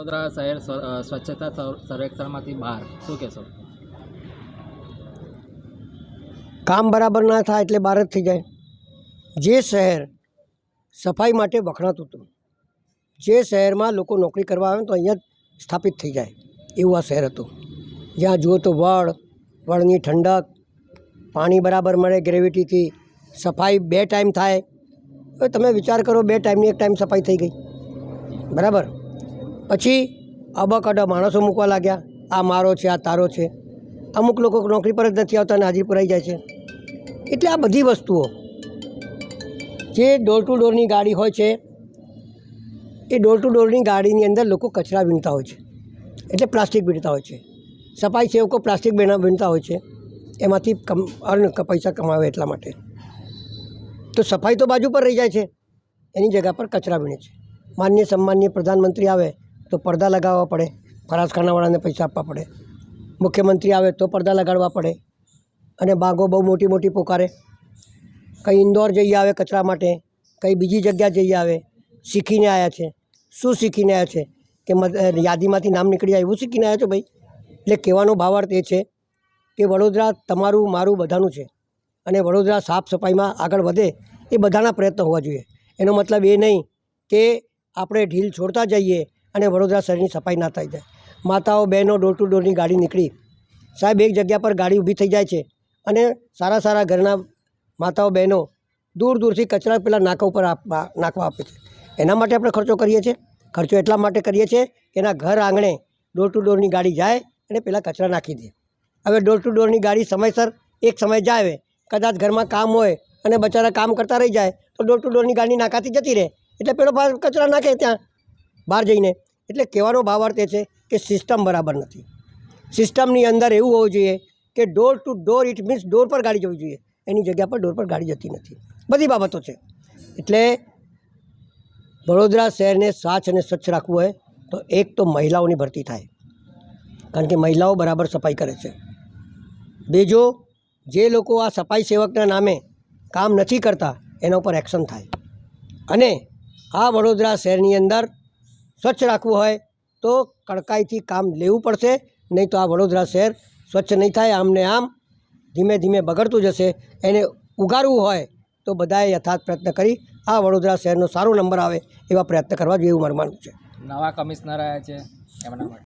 વડોદરા શહેર સ્વચ્છતા સર્વેક્ષણમાંથી બહાર. શું કહેશો? કામ બરાબર ના થાય એટલે બહાર જ થઈ જાય. જે શહેર સફાઈ માટે વખણાતું હતું, જે શહેરમાં લોકો નોકરી કરવા આવે તો અહીંયા જ સ્થાપિત થઈ જાય. એવું આ શહેર હતું. જ્યાં જુઓ તો વડ, વડની ઠંડક, પાણી બરાબર મળે ગ્રેવિટીથી સફાઈ બે ટાઈમ થાય. તમે વિચાર કરો બે ટાઈમની એક ટાઈમ સફાઈ થઈ ગઈ. બરાબર? પછી અબકડ માણસો મૂકવા લાગ્યા. આ મારો છે, આ તારો છે. અમુક લોકો નોકરી પર જ નથી આવતા અને હાજરી પુરાઈ જાય છે. એટલે આ બધી વસ્તુઓ જે ડોર ટુ ડોરની ગાડી હોય છે, એ ડોર ટુ ડોરની ગાડીની અંદર લોકો કચરા વીણતા હોય છે. એટલે પ્લાસ્ટિક વીણતા હોય છે. સફાઈ સેવકો પ્લાસ્ટિક વીણતા હોય છે. એમાંથી કમ અર્ન પૈસા કમાવે એટલા માટે. તો સફાઈ તો બાજુ પર રહી જાય છે. એની જગ્યા પર કચરા વીણે છે. માન્ય સન્માન્ય પ્રધાનમંત્રી આવે તો પડદા લગાવવા પડે. ફરાસખાનાવાળાને પૈસા આપવા પડે. મુખ્યમંત્રી આવે તો પડદા લગાડવા પડે. અને બાગો બહુ મોટી મોટી પોકારે. કંઈ ઇન્દોર જઈ આવે કચરા માટે, કંઈ બીજી જગ્યા જઈ આવે, શીખીને આવ્યા છે. શું શીખીને આવ્યા છે? કે યાદીમાંથી નામ નીકળી જાય એવું શીખીને આવ્યા છો ભાઈ? એટલે કહેવાનો ભાવાર્થ એ છે કે વડોદરા તમારું, મારું બધાનું છે. અને વડોદરા સાફ સફાઈમાં આગળ વધે એ બધાના પ્રયત્ન હોવા જોઈએ. એનો મતલબ એ નહીં કે આપણે ઢીલ છોડતા જઈએ અને વડોદરા શહેરની સફાઈ ના થઈ જાય. માતાઓ, બહેનો ડોર ટુ ડોરની ગાડી નીકળી. સાહેબ, એક જગ્યા પર ગાડી ઊભી થઈ જાય છે અને સારા સારા ઘરના માતાઓ, બહેનો દૂર દૂરથી કચરા પેલા નાકા ઉપર આપવા નાખવા આપે છે. એના માટે આપણે ખર્ચો કરીએ છીએ. ખર્ચો એટલા માટે કરીએ છીએ કે એના ઘર આંગણે ડોર ટુ ડોરની ગાડી જાય અને પેલા કચરા નાખી દે. હવે ડોર ટુ ડોરની ગાડી સમયસર એક સમય જાય, કદાચ ઘરમાં કામ હોય અને બચારા કામ કરતા રહી જાય, તો ડોર ટુ ડોરની ગાડી નાકાથી જતી રહે. એટલે પેલો કચરા નાખે ત્યાં. બહાર જઈને. એટલે કહેવાનો ભાવાર્થ એ છે કે સિસ્ટમ બરાબર નથી. સિસ્ટમની અંદર એવું હોવું જોઈએ કે door to door it means door પર ગાડી જવી જોઈએ. એની જગ્યા પર ડોર પર ગાડી જતી નથી. બધી બાબતો છે. એટલે વડોદરા શહેરને સ્વચ્છ અને સ્વચ્છ રાખવું હોય તો એક તો મહિલાઓની ભરતી થાય. કારણ કે મહિલાઓ બરાબર સફાઈ કરે છે. બીજો, જે લોકો આ સફાઈ સેવકના નામે કામ નથી કરતા, એના ઉપર એક્શન થાય. અને આ વડોદરા શહેરની અંદર સ્વચ્છ રાખવું હોય તો કડકાઈથી કામ લેવું પડશે, નહીં તો આ વડોદરા શહેર સ્વચ્છ નહીં થાય, આમને આમ ધીમે ધીમે બગડતું જશે. એને ઉગારવું હોય તો બધાએ યથાર્થ પ્રયત્ન કરી આ વડોદરા શહેરનો સારો નંબર આવે એવા પ્રયત્ન કરવા જોઈએ એવું મારું માનવું છે. નવા કમિશનર આવ્યા છે, એમના માટે.